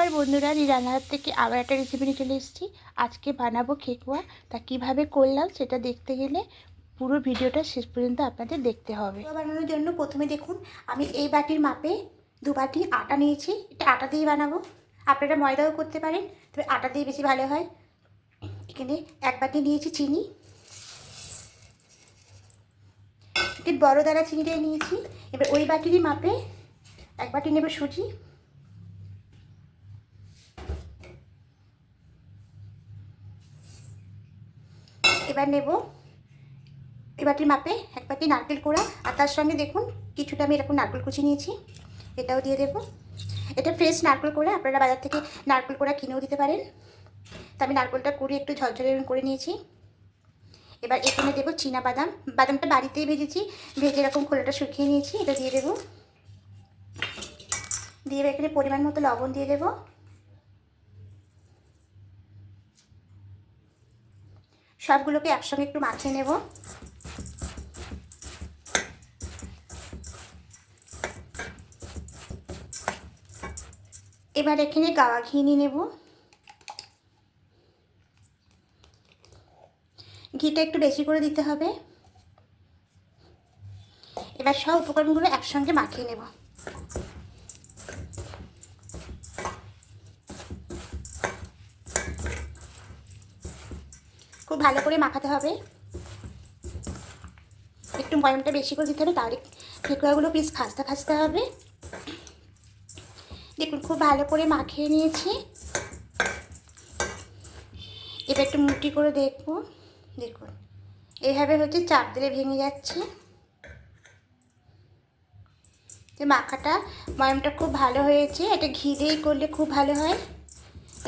নমস্কার বন্ধুরা এই রান্নাঘর থেকে আবার একটা রেসিপি নিয়ে চলে এসেছি। আজকে বানাবো খেকুয়া। তা কীভাবে করলাম সেটা দেখতে গেলে পুরো ভিডিওটা শেষ পর্যন্ত আপনাদের দেখতে হবে। বানানোর জন্য প্রথমে দেখুন, আমি এই বাটির মাপে দু বাটি আটা নিয়েছি। এটা আটা দিয়ে বানাবো। আপনারা ময়দাও করতে পারেন, তবে আটা দিয়ে বেশি ভালো হয়। এখানে এক বাটি নিয়েছি চিনি। একটি বড় দানা চিনিটাই নিয়েছি। এবার ওই বাটিরই মাপে এক বাটি নেবে সুজি। এবার নেব। এবারটির মাপে এক বাটি নারকেল কোড়া, আর তার সঙ্গে দেখুন কিছুটা আমি এরকম নারকেল কুচি নিয়েছি, এটাও দিয়ে দেবো। এটা ফ্রেশ নারকেল কোড়া, আপনারা বাজার থেকে নারকেল কোড়া কিনেও দিতে পারেন। তা আমি নারকেলটা কুড়ি একটু ঝরঝরে করে নিয়েছি। এবার এখানে দেবো চীনা বাদাম। বাদামটা বাড়িতেই ভেজেছি, ভেজে এরকম খোলাটা শুকিয়ে নিয়েছি, এটা দিয়ে দেবো। দিয়ে এখানে পরিমাণ মতো লবণ দিয়ে দেবো। সবগুলোকে একসঙ্গে একটু মাখিয়ে নেব। এবার এখানে গাওয়া ঘি নিয়ে নেব। ঘিটা একটু বেশি করে দিতে হবে। এবার সব উপকরণগুলো একসঙ্গে মাখিয়ে নেব। খুব ভালো করে মাখাতে হবে। একটু ময়মটা বেশি করে দিতে হবে, তাহলে ঠেকুয়াগুলো পিস খাস্তা খাস্তা হবে। দেখুন, খুব ভালো করে মাখিয়ে নিয়েছি। এবার একটু মুটি করে দেখব। দেখুন এইভাবে হচ্ছে চাপ দিলে ভেঙে যাচ্ছে। যে মাখাটা ময়মটা খুব ভালো হয়েছে, এটা ঘি দিয়েই করলে খুব ভালো হয়।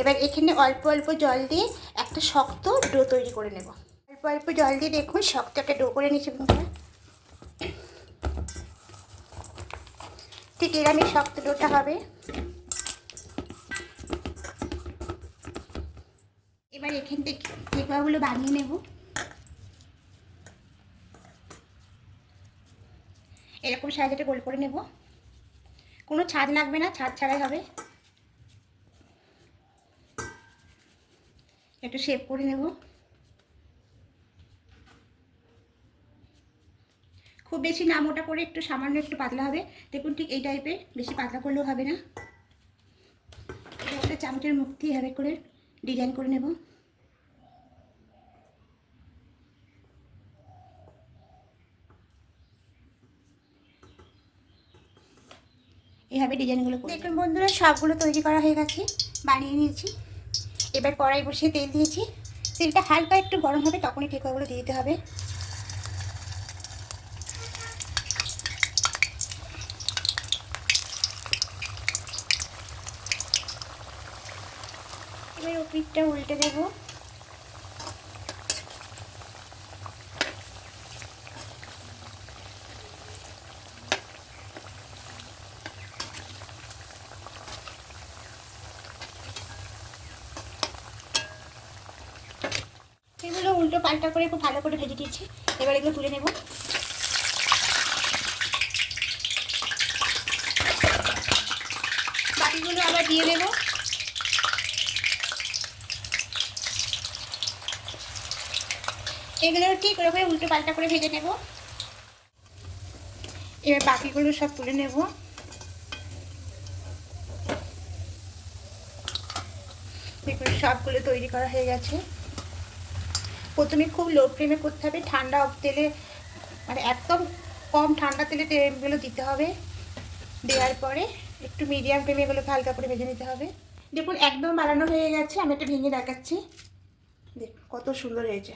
এবার এখানে অল্প অল্প জল দিয়ে একটা শক্ত ডো তৈরি করে নেব। অল্প অল্প জল দিয়ে দেখুন শক্ত একটা ডো করে নিচ্ছি ঠিক এরমই শক্ত ডোটা হবে। এবার এখান থেকে ঠেকুয়াগুলো বানিয়ে নেব। এরকম সাইজটা গোল করে নেব। কোনো ছাদ লাগবে না, ছাদ ছাড়াই হবে। একটু শেপ করে নেব। খুব বেশি না মোটা করে একটু সামান্য একটু পাতলা হবে। দেখুন ঠিক এই টাইপের বেশি পাতলা করলেও হবে না। একটা চামচের দিয়ে এভাবে করে ডিজাইন করে নেব। এভাবে ডিজাইনগুলো দেখুন বন্ধুরা, সবগুলো তৈরি করা হয়ে গেছে। বানিয়ে নিয়েছি। এবার কড়াই বসিয়ে তেল দিয়েছি। তেলটা হালকা একটু গরম হবে, তখনই ঠেকুয়াগুলো দিয়ে দিতে হবে। এবার ও পিঠটা উল্টে দেবো এগুলো উল্টো পাল্টা করে খুব ভালো করে ভেজে দিয়েছি এবার এগুলো তুলে নেব। বাকিগুলো আবার দিয়ে দেবো। এগুলো ঠিক ওরকম উল্টো পাল্টা করে ভেজে নেব। এবার বাকিগুলো সব তুলে নেব। সবগুলো তৈরি করা হয়ে গেছে। প্রথমে খুব লো ফ্লেমে করতে হবে, ঠান্ডা তেলে মানে একদম কম ঠান্ডা তেলে তেলগুলো দিতে হবে। দেওয়ার পরে একটু মিডিয়াম ফ্লেমে এগুলোকে হালকা করে ভেজে নিতে হবে। দেখুন একদম বানানো হয়ে গেছে, আমি একটা ভেঙে দেখাচ্ছি। দেখুন কত সুন্দর হয়েছে।